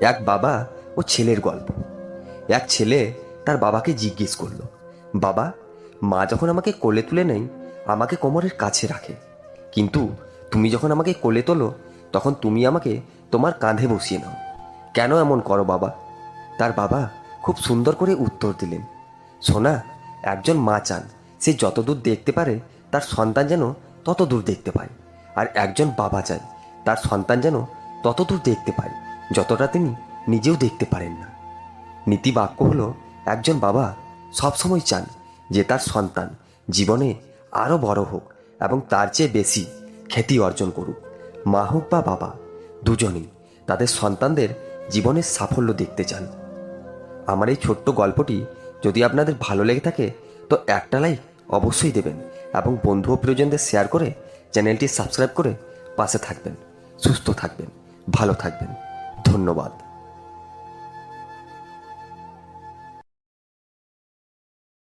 এক বাবা ও ছেলের গল্প। এক ছেলে তার বাবাকে জিজ্ঞেস করল, বাবা, মা যখন আমাকে কোলে তুলে নেয়, আমাকে কোমরের কাছে রাখে। কিন্তু তুমি যখন আমাকে কোলে তোলো, তখন তুমি আমাকে তোমার কাঁধে বসিয়ে নাও। কেন এমন করো বাবা? তার বাবা খুব সুন্দর করে উত্তর দিলেন, সোনা, একজন মা চান। সে যতদূর দেখতে পারে, তার সন্তান যেন তত দূর দেখতে পায়। আর একজন বাবা চায় তার সন্তান যেন তত দূর দেখতে পায়। যতটা তিনি নিজেও দেখতে পারেন না। নীতি বাক্য হলো, একজন বাবা সবসময় চান যে তার সন্তান জীবনে আরও বড় হোক এবং তার চেয়ে বেশি খ্যাতি অর্জন করুক। মা হোক বা বাবা, দুজনেই তাদের সন্তানদের জীবনের সাফল্য দেখতে চান। আমার এই ছোট্ট গল্পটি যদি আপনাদের ভালো লেগে থাকে, তো একটা লাইক অবশ্যই দেবেন এবং বন্ধু ও প্রিয়জনদের শেয়ার করে চ্যানেলটি সাবস্ক্রাইব করে পাশে থাকবেন, সুস্থ থাকবেন, ভালো থাকবেন। ধন্যবাদ।